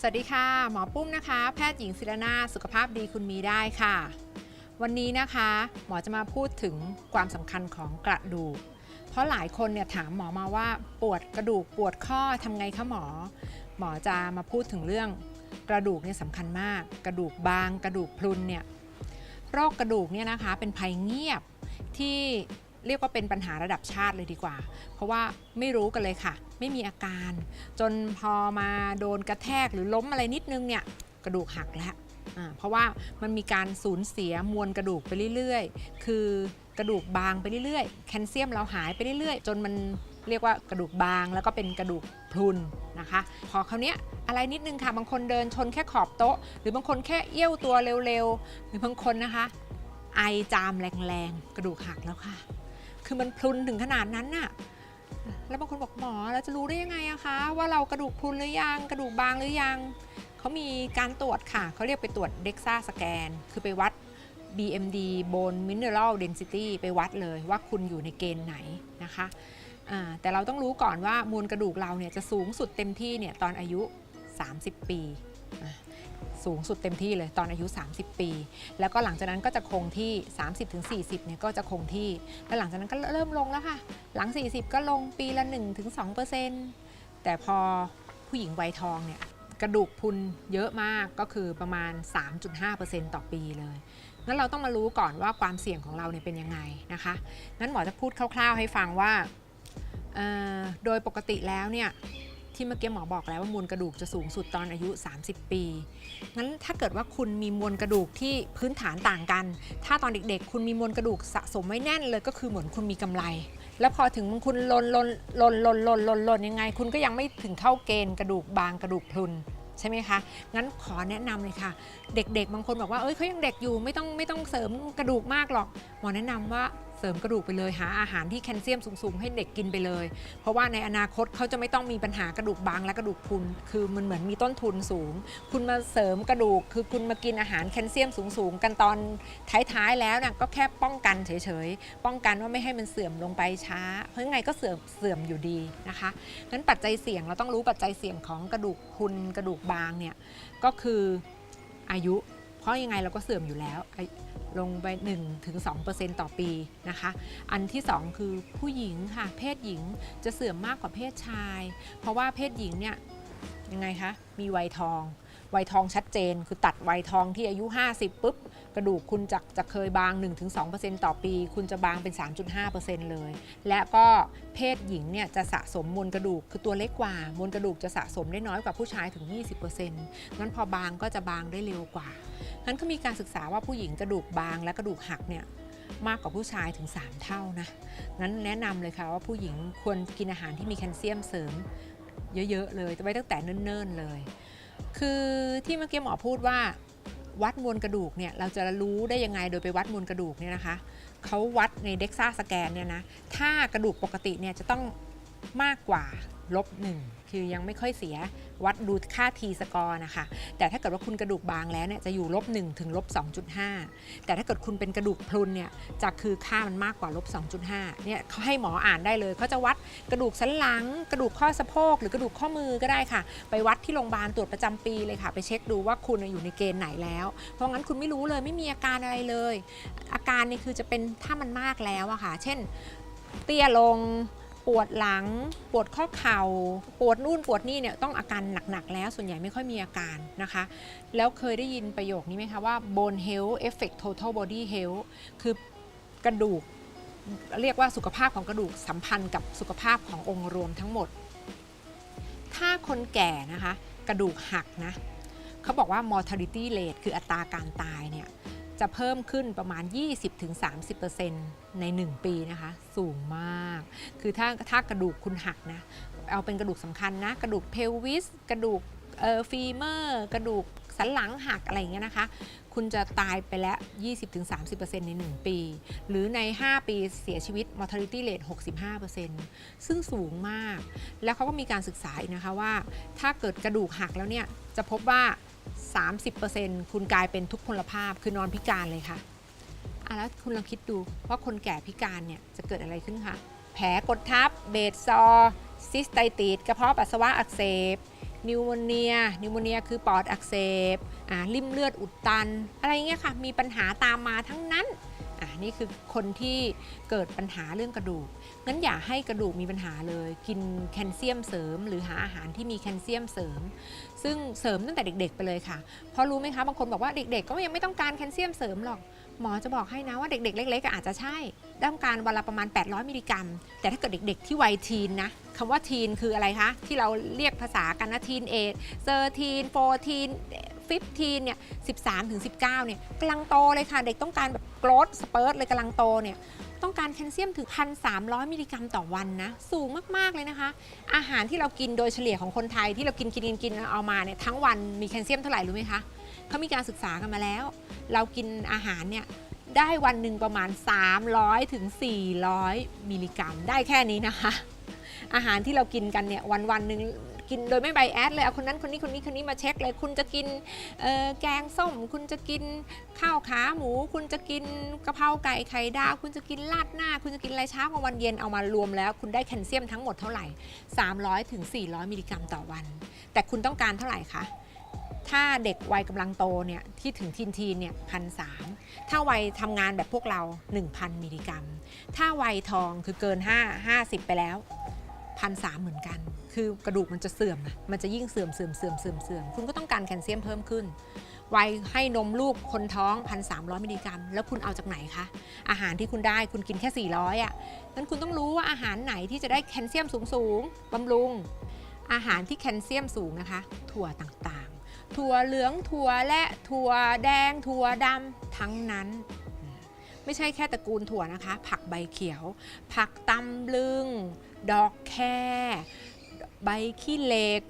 สวัสดีค่ะ หมอปุ้มนะคะ แพทย์หญิงศิรนาสุขภาพดีคุณมีได้ค่ะ วันนี้นะคะ หมอจะมาพูดถึงความสำคัญของกระดูก เพราะหลายคนเนี่ยถามหมอมาว่าปวดกระดูกปวดข้อทำไงคะหมอ หมอจะมาพูดถึงเรื่องกระดูกเนี่ยสำคัญมาก กระดูกบาง กระดูกพรุนเนี่ยโรคกระดูกเนี่ยนะคะเป็นภัยเงียบที่ เรียกว่าเป็นปัญหาระดับชาติเลยดีกว่า เพราะว่าไม่รู้กันเลยค่ะ ไม่มีอาการ จนพอมาโดนกระแทกหรือล้มอะไรนิดนึงเนี่ยกระดูกหักแล้วเพราะว่ามันมีการสูญเสียมวลกระดูกไปเรื่อยๆ คือกระดูกบางไปเรื่อยๆ แคลเซียมเราหายไปเรื่อยๆ จนมันเรียกว่ากระดูกบางแล้วก็เป็นกระดูกพรุนนะคะ พอคราวนี้อะไรนิดนึงค่ะ บางคนเดินชนแค่ขอบโต๊ะ หรือบางคนแค่เอี้ยวตัวเร็วๆ หรือบางคนนะคะ ไอจามแรงๆ กระดูกหักแล้วค่ะ คือมันพรุนถึงขนาดนั้นน่ะแล้วบางคนบอกหมอเราจะรู้ได้ยังไงอะคะ ว่าเรากระดูกพรุนหรือยังกระดูกบางหรือยังเขามีการตรวจค่ะ เขาเรียกไปตรวจ DEXA สแกน คือไปวัด BMD Bone Mineral Density ไปวัดเลยว่าคุณอยู่ในเกณฑ์ไหนนะคะแต่เราต้องรู้ก่อนว่ามวลกระดูกเราเนี่ยจะสูงสุดเต็มที่เนี่ยตอนอายุ 30 ปี สูงสุดเต็มที่เลยตอนอายุ 30 ปี แล้วก็หลังจากนั้นก็จะคงที่ 30-40เนี่ยก็จะคงที่ แล้วหลังจากนั้นก็เริ่มลงแล้วค่ะ หลัง 40 ก็ลงปีละ 1-2%แต่พอผู้หญิงวัยทองเนี่ยกระดูกพุนเยอะมากก็คือประมาณ 3.5%ต่อปีเลยงั้นเราต้องมารู้ก่อนว่าความเสี่ยงของเราเนี่ยเป็นยังไงนะคะงั้นหมอจะพูดคร่าว ๆ ให้ฟังว่าโดยปกติแล้วเนี่ย ที่เมื่อกี้หมอบอกแล้วว่ามวลกระดูกจะสูงสุดตอนอายุ 30 ปี งั้นถ้าเกิดว่าคุณมีมวลกระดูกที่พื้นฐานต่างกัน ถ้าตอนเด็กๆ คุณมีมวลกระดูกสะสมไว้แน่นเลยก็คือเหมือนคุณมีกำไร แล้วพอถึงคุณลนลนลนลนลนลนลนยังไง คุณก็ยังไม่ถึงเข้าเกณฑ์กระดูกบางกระดูกพรุนใช่ไหมคะ งั้นขอแนะนำเลยค่ะ เด็กๆ บางคนบอกว่า เอ้ยเขายังเด็กอยู่ ไม่ต้องไม่ต้องเสริมกระดูกมากหรอก หมอแนะนำว่า เสริมกระดูกไปเลยหาอาหารที่แคลเซียมสูง ๆ ให้เด็กกินไปเลย เพราะว่าในอนาคตเขาจะไม่ต้องมีปัญหากระดูกบางและกระดูกพรุนคือมันเหมือนมีต้นทุนสูง คุณมาเสริมกระดูก คือคุณมากินอาหารแคลเซียมสูง ๆ กันตอนท้ายๆแล้วนะก็แค่ป้องกันเฉยๆป้องกันว่าไม่ให้มันเสื่อมลงไปช้า เพราะยังไงก็เสื่อมเสื่อมอยู่ดีนะคะงั้นปัจจัยเสี่ยงเราต้องรู้ปัจจัยเสี่ยงของกระดูกพรุนกระดูกบางเนี่ยก็คืออายุ เพราะยังไงเราก็เสื่อมอยู่แล้ว ลงไป 1-2%ต่อปีนะคะ อันที่ 2 คือผู้หญิงค่ะ เพศหญิงจะเสื่อมมากกว่าเพศชาย เพราะว่าเพศหญิงเนี่ยยังไงคะ มีวัยทอง วัยทองชัดเจน คือตัดวัยทองที่อายุ 50ปุ๊บกระดูกคุณจากจะเคยบาง 1-2%ต่อปี คุณจะบางเป็น 3.5%เลย และก็เพศหญิงเนี่ยจะสะสมมวลกระดูกคือตัวเล็กกว่ามวลกระดูกจะสะสมได้น้อยกว่าผู้ชายถึง 20%งั้นพอบางก็จะบางได้เร็วกว่างั้นก็มีการศึกษาว่าผู้หญิงกระดูกบางและกระดูกหักเนี่ยมากกว่าผู้ชายถึง 3 เท่านะงั้นแนะนำเลยค่ะว่าผู้หญิงควรกินอาหารที่มีแคลเซียมเสริมเยอะๆเลยไว้ตั้งแต่เนิ่นๆเลย คือที่เมื่อกี้หมอพูดว่า วัดมวลกระดูกเนี่ยเราจะรู้ได้ยังไงโดยไปวัดมวลกระดูกเนี่ยนะคะเขาวัดในเด็กซ่าสแกนเนี่ยนะถ้ากระดูกปกติเนี่ยจะต้อง มากกว่าลบหนึ่งคือยังไม่ค่อยเสียวัดดูค่า T สกอร์นะคะ แต่ถ้าเกิดว่าคุณกระดูกบางแล้วเนี่ยจะอยู่ลบ1ถึงลบ2.5 แต่ถ้าเกิดคุณเป็นกระดูกพรุนเนี่ยจะคือค่ามันมากกว่าลบ2.5เนี่ยเขาให้หมออ่านได้เลยเขาจะวัดกระดูกสันหลัง กระดูกข้อสะโพก หรือกระดูกข้อมือก็ได้ค่ะ ไปวัดที่โรงพยาบาลตรวจประจำปีเลยค่ะ ไปเช็คดูว่าคุณอยู่ในเกณฑ์ไหนแล้ว เพราะงั้นคุณไม่รู้เลยไม่มีอาการอะไรเลย อาการเนี่ยคือจะเป็นถ้ามันมากแล้วอะค่ะ เช่น เตี้ยลง ปวดหลัง ปวดข้อเข่า ปวดนู่นปวดนี่เนี่ยต้องอาการหนักๆ แล้วส่วนใหญ่ไม่ค่อยมีอาการนะคะ แล้วเคยได้ยินประโยคนี้ไหมคะว่า bone health affect total body health คือกระดูก เรียกว่าสุขภาพของกระดูกสัมพันธ์กับสุขภาพขององค์รวมทั้งหมด ถ้าคนแก่นะคะ กระดูกหักนะเขาบอกว่า mortality rate คืออัตราการตายเนี่ย จะเพิ่มขึ้นประมาณ 20-30%ใน 1 ปีนะคะ สูงมาก คือถ้าถ้ากระดูกคุณหักนะ เอาเป็นกระดูกสำคัญนะ กระดูกเพลวิส กระดูกเอ่อฟีเมอร์ กระดูกสันหลังหักอะไรอย่างเงี้ยนะคะ คุณจะตายไปแล้ว 20-30%ใน 1 ปี หรือใน 5 ปีเสียชีวิต mortality rate 65%ซึ่งสูงมาก แล้วเขาก็มีการศึกษาอีกนะคะว่า ถ้าเกิดกระดูกหักแล้วเนี่ย จะพบว่า 30%คุณกลายเป็นทุกพลภาพคือนอนพิการเลยค่ะอะแล้วคุณลองคิดดูว่าคนแก่พิการเนี่ยจะเกิดอะไรขึ้นคะแผลกดทับ เบสซอร์ซิสไตติดกระเพาะปัสสาวะอักเสบนิวโมเนียนิวโมเนียคือปอดอักเสบอ่าริ่มเลือดอุดตัน อะไรเงี้ยค่ะ มีปัญหาตามมาทั้งนั้น อ่านี่คือคนที่เกิดปัญหาเรื่องกระดูก งั้นอย่าให้กระดูกมีปัญหาเลย กินแคลเซียมเสริม หรือหาอาหารที่มีแคลเซียมเสริม ซึ่งเสริมตั้งแต่เด็ก ๆ ไปเลยค่ะ เพราะรู้ไหมคะบางคนบอกว่าเด็ก ๆ ก็ยังไม่ต้องการแคลเซียมเสริมหรอก หมอจะบอกให้นะว่าเด็ก ๆ เล็กๆก็อาจจะใช่ต้องการวันละประมาณ 800 มิลลิกรัม แต่ถ้าเกิดเด็ก ๆ ที่วัยทีนนะคำว่าทีนคืออะไรคะที่เราเรียกภาษากันนะทีนเอทเซอร์ทีนโฟทีน ฟิฟทีนเนี่ย13ถึง19เนี่ยกำลังโตเลยค่ะ เด็กต้องการแบบโกรทสเปิร์ตเลยกำลังโตเนี่ยต้องการแคลเซียมถึง 1,300 มิลลิกรัมต่อวันนะ สูงมาก ๆ เลยนะคะ อาหารที่เรากินโดยเฉลี่ยของคนไทยที่เรากินกินกินกินเอามาเนี่ยทั้งวันมีแคลเซียมเท่าไหร่รู้ไหมคะเขามีการศึกษากันมาแล้ว เรากินอาหารเนี่ยได้วันหนึ่งประมาณ 300ถึง400 มิลลิกรัม ได้แค่นี้นะคะ อาหารที่เรากินกันเนี่ยวันวันหนึ่ง กินโดยไม่ไบแอดเลยเอาคนนั้นคนนี้คนนี้คนนี้มาเช็คเลย คุณจะกินแกงส้ม คุณจะกินข้าวขาหมู คุณจะกินกะเพราไก่ไข่ดาว คุณจะกินราดหน้า คุณจะกินอะไรเช้ากลางวันเย็นเอามารวมแล้ว คุณได้แคลเซียมทั้งหมดเท่าไหร่ 300ถึง400 มิลลิกรัมต่อวัน แต่คุณต้องการเท่าไหร่คะถ้าเด็กวัยกำลังโตเนี่ยที่ถึงทีนทีนเนี่ยพันสามถ้าวัยทำงานแบบพวกเรา 1,000 มิลลิกรัม ถ้าวัยทองคือเกิน 5 50 ไปแล้ว พันสามเหมือนกัน คือกระดูกมันจะเสื่อมอะมันจะยิ่งเสื่อมเสื่อมเสื่อมเสื่อมเสื่อมคุณก็ต้องการแคลเซียมเพิ่มขึ้น วัยให้นมลูกคนท้อง 1,300มิลลิกรัม แล้วคุณเอาจากไหนคะ อาหารที่คุณได้คุณกินแค่ 400อะงั้นคุณต้องรู้ว่าอาหารไหนที่จะได้แคลเซียมสูงๆบำรุง อาหารที่แคลเซียมสูงนะคะ ถั่วต่างๆ ถั่วเหลืองถั่วและถั่วแดง ถั่วดำทั้งนั้นไม่ใช่แค่ตระกูลถั่วนะคะ ผักใบเขียว ผักตำลึง ดอกแคใบขี้เหล็ก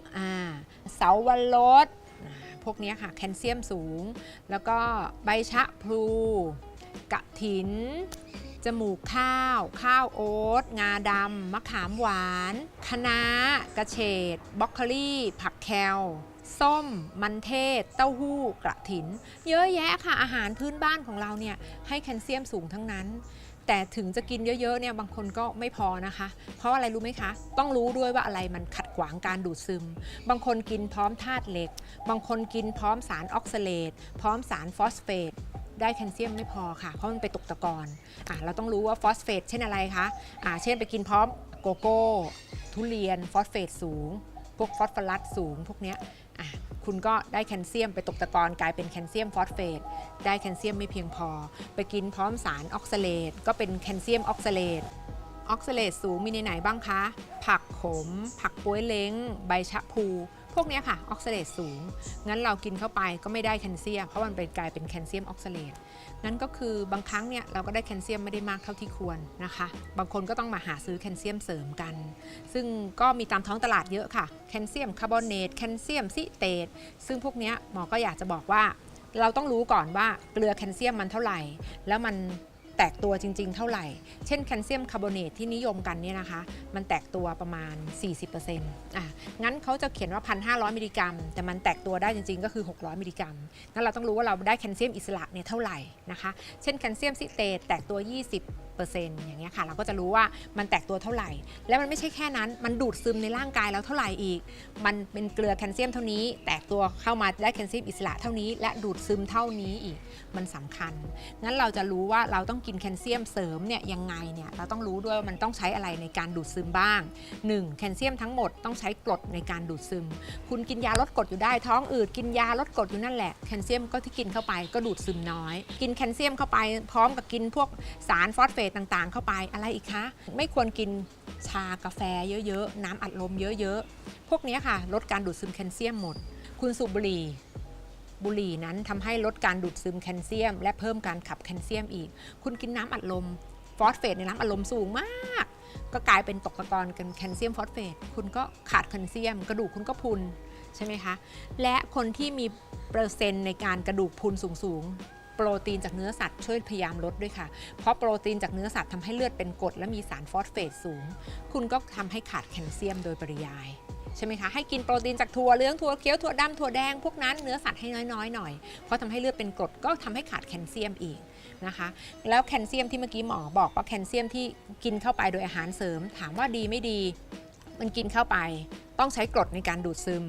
เสาวรสอ่าพวกนี้ค่ะแคลเซียมสูง แล้วก็ใบชะพลูกะถิน จมูกข้าว ข้าวโอ๊ต งาดำ มะขามหวาน คะน้ากระเฉดบล็อกโคลี่ ผักแคลส้ม มันเทศ เต้าหู้ กระถิน เยอะแยะค่ะอาหารพื้นบ้านของเราเนี่ยให้แคลเซียมสูงทั้งนั้น แต่ถึงจะกินเยอะๆเนี่ยบางคนก็ไม่พอนะคะ เพราะอะไรรู้ไหมคะ ต้องรู้ด้วยว่าอะไรมันขัดขวางการดูดซึม บางคนกินพร้อมธาตุเหล็ก บางคนกินพร้อมสารออกซาเลตพร้อมสารฟอสเฟตได้แคลเซียมไม่พอค่ะ เพราะมันไปตกตะกอนอะเราต้องรู้ว่าฟอสเฟตเช่นอะไรคะอะเช่นไปกินพร้อมโกโก้ ทุเรียนฟอสเฟตสูง พวกฟอสฟอรัสสูง พวกเนี้ย คุณก็ได้แคลเซียมไปตกตะกอนกลายเป็นแคลเซียมฟอสเฟตได้แคลเซียมไม่เพียงพอ ไปกินพร้อมสารออกซาเลตก็เป็นแคลเซียมออกซาเลตออกซาเลตสูงมีในไหนบ้างคะ ผักขม ผักป้วยเล้ง ใบชะพู พวกนี้ค่ะออกซาเลตสูง งั้นเรากินเข้าไปก็ไม่ได้แคลเซียม เพราะมันเป็นกลายเป็นแคลเซียมออกซาเลตงั้นก็คือบางครั้งเนี่ยเราก็ได้แคลเซียมไม่ได้มากเท่าที่ควรนะคะ บางคนก็ต้องมาหาซื้อแคลเซียมเสริมกัน ซึ่งก็มีตามท้องตลาดเยอะค่ะ แคลเซียมคาร์บอเนต แคลเซียมซิเตต ซึ่งพวกนี้หมอก็อยากจะบอกว่า เราต้องรู้ก่อนว่าเกลือแคลเซียมมันเท่าไหร่ แล้วมัน แตกตัวจริง ๆ เท่าไหร่ เช่นแคลเซียมคาร์บอเนตที่นิยมกันเนี่ยนะคะ มันแตกตัวประมาณ 40%อะงั้นเขาจะเขียนว่า 1,500 มิลลิกรัม แต่มันแตกตัวได้จริง ๆ ก็คือ 600 มิลลิกรัมงั้นเราต้องรู้ว่าเราได้แคลเซียมอิสระเนี่ยเท่าไหร่นะคะ เช่นแคลเซียมซิเตตแตกตัว 20อย่างเงี้ยค่ะ เราก็จะรู้ว่ามันแตกตัวเท่าไหร่ แล้วมันไม่ใช่แค่นั้น มันดูดซึมในร่างกายเราเท่าไหร่อีก มันเป็นเกลือแคลเซียมเท่านี้ แตกตัวเข้ามาได้แคลเซียมอิสระเท่านี้ และดูดซึมเท่านี้อีก มันสำคัญ งั้นเราจะรู้ว่าเราต้องกินแคลเซียมเสริมเนี่ยยังไงเนี่ย เราต้องรู้ด้วยว่ามันต้องใช้อะไรในการดูดซึมบ้าง 1. แคลเซียมทั้งหมดต้องใช้กรดในการดูดซึม คุณกินยาลดกรดอยู่ได้ ท้องอืด กินยาลดกรดอยู่นั่นแหละ แคลเซียมก็ที่กินเข้าไปก็ดูดซึมน้อย กินแคลเซียมเข้าไปพร้อมกับกินพวกสารฟอสเฟตต่างๆ เข้าไปอะไรอีกคะ ไม่ควรกินชากาแฟเยอะๆ น้ำอัดลมเยอะๆ พวกนี้ค่ะ ลดการดูดซึมแคลเซียมหมด คุณสูบบุหรี่บุหรี่นั้นทำให้ลดการดูดซึมแคลเซียม และเพิ่มการขับแคลเซียมอีก คุณกินน้ำอัดลมฟอสเฟตในน้ำอัดลมสูงมาก ก็กลายเป็นตกตะกอนกันแคลเซียมฟอสเฟตคุณก็ขาดแคลเซียม กระดูกคุณก็พุนใช่ไหมคะ และคนที่มีเปอร์เซ็นต์ในการกระดูกพุนสูงๆ โปรตีนจากเนื้อสัตว์ช่วยพยายามลดด้วยค่ะ เพราะโปรตีนจากเนื้อสัตว์ทำให้เลือดเป็นกรดและมีสารฟอสเฟตสูง คุณก็ทำให้ขาดแคลเซียมโดยปริยายใช่ไหมคะให้กินโปรตีนจากถั่วเหลืองถั่วเขียวถั่วดำถั่วแดงพวกนั้นเนื้อสัตว์ให้น้อยๆหน่อยเพราะทำให้เลือดเป็นกรดก็ทำให้ขาดแคลเซียมอีกนะคะ แล้วแคลเซียมที่เมื่อกี้หมอบอกว่าแคลเซียมที่กินเข้าไปโดยอาหารเสริม ถามว่าดีไม่ดี มันกินเข้าไป ต้องใช้กรดในการดูดซึม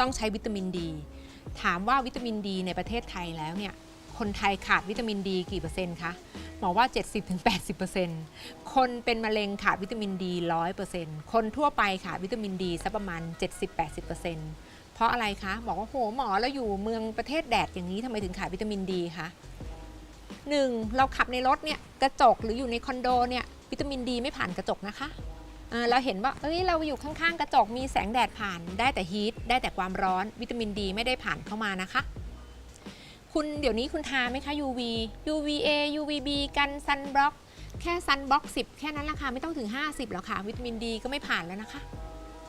ต้องใช้วิตามินดี ถามว่าวิตามินดีในประเทศไทยแล้วเนี่ย คนไทยขาดวิตามินดีกี่เปอร์เซ็นต์คะหมอว่า 70-80%คนเป็นมะเร็งขาดวิตามินดี 100%คนทั่วไปขาดวิตามินดีสักประมาณ 70-80%เพราะอะไรคะ บอกว่าโหหมอแล้วอยู่เมืองประเทศแดดอย่างนี้ทำไมถึงขาดวิตามินดีคะหนึ่งเราขับในรถเนี่ยกระจกหรืออยู่ในคอนโดเนี่ยวิตามินดีไม่ผ่านกระจกนะคะเราเห็นว่าเอ้ยเราอยู่ข้างๆ กระจกมีแสงแดดผ่าน ได้แต่ฮีทได้แต่ความร้อนวิตามินดีไม่ได้ผ่านเข้ามานะคะ คุณเดี๋ยวนี้คุณทาไหมคะ UV UVA UVB กันซันบล็อก แค่ซันบล็อก10 แค่นั้นแหละค่ะไม่ต้องถึง 50หรอกค่ะ วิตามินดีก็ไม่ผ่านแล้วนะคะ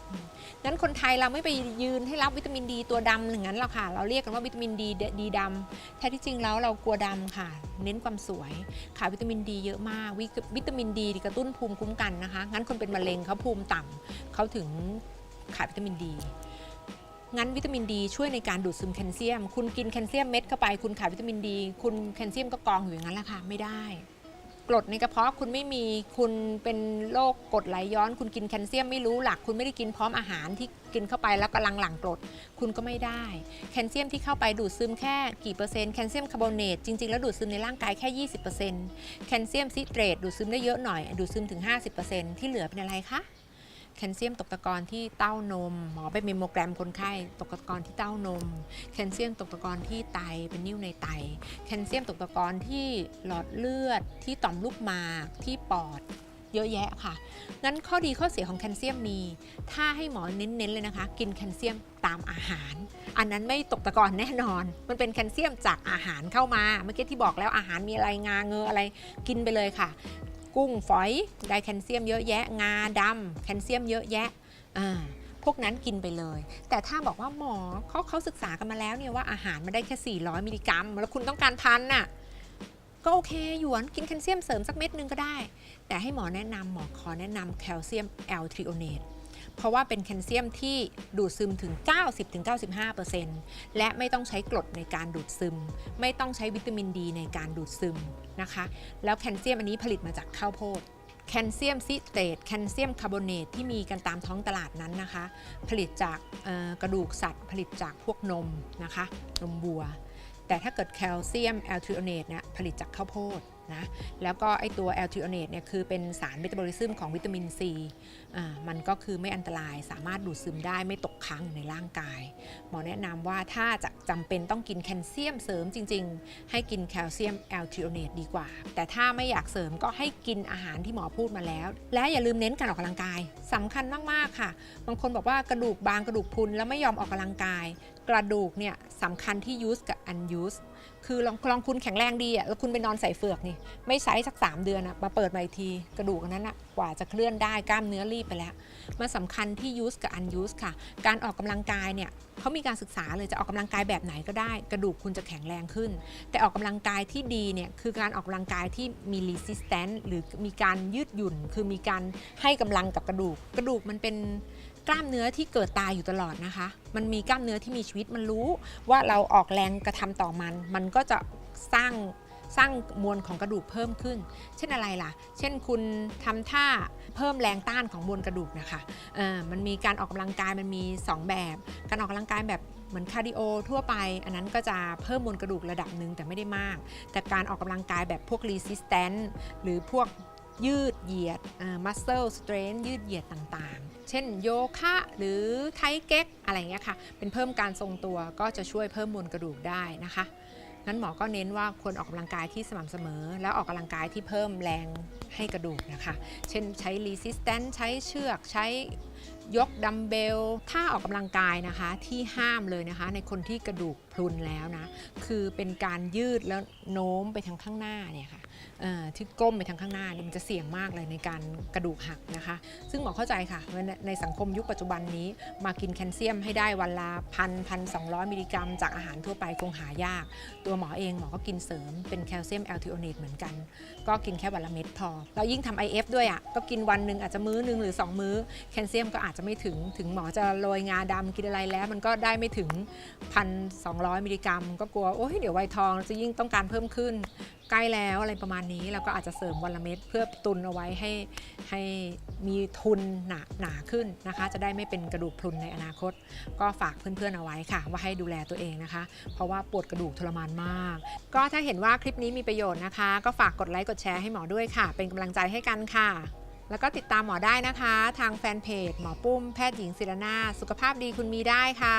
อืมงั้นคนไทยเราไม่ไปยืนให้รับวิตามินดีตัวดำอย่างนั้นหรอกค่ะ เราเรียกกันว่าวิตามินดีดีดำแท้ที่จริงแล้วเรากลัวดำค่ะ เน้นความสวยขาดวิตามินดีเยอะมากววิตามินดีกระตุ้นภูมิคุ้มกันนะคะ งั้นคนเป็นมะเร็งเขาภูมิต่ำเขาถึงขาดวิตามินดี งั้นวิตามินดีช่วยในการดูดซึมแคลเซียม คุณกินแคลเซียมเม็ดเข้าไป คุณขาดวิตามินดี คุณแคลเซียมก็กองอยู่อย่างนั้นแหละค่ะไม่ได้ กรดในกระเพาะคุณไม่มีคุณเป็นโรคกรดไหลย้อน คุณกินแคลเซียมไม่รู้หลัก คุณไม่ได้กินพร้อมอาหารที่กินเข้าไปแล้วกำลังหลั่งกรด คุณก็ไม่ได้ แคลเซียมที่เข้าไปดูดซึมแค่กี่เปอร์เซ็นต์แคลเซียมคาร์บอเนตจริงๆ แล้วดูดซึมในร่างกายแค่ 20%แคลเซียมซิเตรตดูดซึมได้เยอะหน่อย ดูดซึมถึง 50%ที่เหลือเป็นอะไรคะ แคลเซียมตกตะกอนที่เต้านม หมอไปเมมโมแกรมคนไข้ ตกตะกอนที่เต้านม แคลเซียมตกตะกอนที่ไตเป็นนิ่วในไต แคลเซียมตกตะกอนที่หลอดเลือด ที่ต่อมลูกหมากที่ปอดเยอะแยะค่ะ งั้นข้อดีข้อเสียของแคลเซียมมี ถ้าให้หมอเน้นๆเลยนะคะ กินแคลเซียมตามอาหาร อันนั้นไม่ตกตะกอนแน่นอน มันเป็นแคลเซียมจากอาหารเข้ามา เมื่อกี้ที่บอกแล้วอาหารมีอะไรงาเงออะไร กินไปเลยค่ะ กุ้งฝอยได้แคลเซียมเยอะแยะ งาดำแคลเซียมเยอะแยะอ่าพวกนั้นกินไปเลย แต่ถ้าบอกว่าหมอเขาเขาศึกษากันมาแล้วเนี่ยว่าอาหารมันได้แค่ 400 มิลลิกรัม แล้วคุณต้องการพันน่ะก็โอเคหยวนกินแคลเซียมเสริมสักเม็ดนึงก็ได้ แต่ให้หมอแนะนำหมอขอแนะนำแคลเซียมแอลทริโอเนต เพราะว่าเป็นแคลเซียมที่ดูดซึมถึง 90-95%และไม่ต้องใช้กรดในการดูดซึม ไม่ต้องใช้วิตามินดีในการดูดซึมนะคะ แล้วแคลเซียมอันนี้ผลิตมาจากข้าวโพดแคลเซียมซิเตรตแคลเซียมคาร์บอเนตที่มีกันตามท้องตลาดนั้นนะคะ ผลิตจากกระดูกสัตว์ ผลิตจากพวกนมนะคะ นมวัว แต่ถ้าเกิดแคลเซียมแอลทริโอเนตเนี่ยผลิตจากข้าวโพด นะแล้วก็ไอตัวแอลทริโอเนตเนี่ยคือเป็นสารเมตาบอลิซึมของวิตามินซีอ่ามันก็คือไม่อันตรายสามารถดูดซึมได้ไม่ตกค้างอยู่ในร่างกาย หมอแนะนำว่าถ้าจะจำเป็นต้องกินแคลเซียมเสริมจริง ๆ ให้กินแคลเซียมแอลทริโอเนตดีกว่า แต่ถ้าไม่อยากเสริมก็ให้กินอาหารที่หมอพูดมาแล้ว และอย่าลืมเน้นการออกกำลังกายสำคัญมากๆค่ะ บางคนบอกว่ากระดูกบางกระดูกพุนแล้วไม่ยอมออกกำลังกายกระดูกเนี่ยสำคัญที่ use กับ unuse คือลองลองคุณแข็งแรงดีอะแล้วคุณไปนอนใส่เฟือกนี่ไม่ใช้สัก 3 เดือนอะมาเปิดมาอีกทีกระดูกอันนั้นอะกว่าจะเคลื่อนได้กล้ามเนื้อรีบไปแล้วมันสำคัญที่ use กับ unuse ค่ะ การออกกำลังกายเนี่ยเขามีการศึกษาเลยจะออกกำลังกายแบบไหนก็ได้ กระดูกคุณจะแข็งแรงขึ้น แต่ออกกำลังกายที่ดีเนี่ยคือการออกกำลังกายที่มี resistance หรือมีการยืดหยุ่น คือมีการให้กำลังกับกระดูก กระดูกมันเป็น กล้ามเนื้อที่เกิดตายอยู่ตลอดนะคะ มันมีกล้ามเนื้อที่มีชีวิตมันรู้ ว่าเราออกแรงกระทำต่อมัน มันก็จะสร้างสร้างมวลของกระดูกเพิ่มขึ้น เช่นอะไรล่ะ เช่นคุณทำท่าเพิ่มแรงต้านของมวลกระดูกนะคะมันมีการออกกำลังกายมันมี 2 แบบ การออกกำลังกายแบบเหมือนคาร์ดิโอทั่วไป อันนั้นก็จะเพิ่มมวลกระดูกระดับหนึ่งแต่ไม่ได้มาก แต่การออกกำลังกายแบบพวก resistance หรือพวก ยืดเหยียด muscle strength ยืดเหยียดต่างๆ เช่นโยคะหรือไทเก๊กอะไรเงี้ยค่ะ เป็นเพิ่มการทรงตัวก็จะช่วยเพิ่มมวลกระดูกได้นะคะงั้นหมอก็เน้นว่าควรออกกำลังกายที่สม่ำเสมอ แล้วออกกำลังกายที่เพิ่มแรงให้กระดูกนะคะ เช่นใช้ resistance ใช้เชือกใช้ยกดัมเบลถ้าออกกำลังกายนะคะที่ห้ามเลยนะคะ ในคนที่กระดูกพรุนแล้วนะ คือเป็นการยืดแล้วโน้มไปทางข้างหน้าเนี่ยค่ะเอ่อ ที่ก้มไปทางข้างหน้ามันจะเสี่ยงมากเลยในการกระดูกหักนะคะ ซึ่งหมอเข้าใจค่ะว่าในสังคมยุคปัจจุบันนี้ มากินแคลเซียมให้ได้วันละพันพันสองมิลลิกรัม จากอาหารทั่วไปคงหายาก ตัวหมอเองหมอก็กินเสริมเป็นแคลเซียมแอลทิโอเนตเหมือนกัน ก็กินแค่วันละเม็ดพอแล้วยิ่งทำ IF ด้วยอะ่ะก็กินวันหนึ่งอาจจะมื้อหนึ่งหรือ 2 มื้อแคลเซียมก็อาจจะไม่ถึงถึงหมอจะโรยงาดำกินอะไรแล้ว มันก็ได้ไม่ถึง1,200มิลลิกรัม ก็กลัวโอ้ยเดี๋ยววัยทองจะยิ่งต้องการเพิ่มขึ้น ใกล้แล้วอะไรประมาณนี้เราก็อาจจะเสริมวันละเม็ดเพื่อตุนเอาไว้ให้ให้มีทุนหนาหนาขึ้นนะคะ จะได้ไม่เป็นกระดูกพรุนในอนาคต ก็ฝากเพื่อนๆเอาไว้ค่ะ ว่าให้ดูแลตัวเองนะคะ เพราะว่าปวดกระดูกทรมานมาก ก็ถ้าเห็นว่าคลิปนี้มีประโยชน์นะคะ ก็ฝากกดไลค์กดแชร์ให้หมอด้วยค่ะ เป็นกำลังใจให้กันค่ะแล้วก็ติดตามหมอได้นะคะ ทางแฟนเพจ หมอปุ้มแพทย์หญิงศิรนาสุขภาพดีคุณมีได้ค่ะ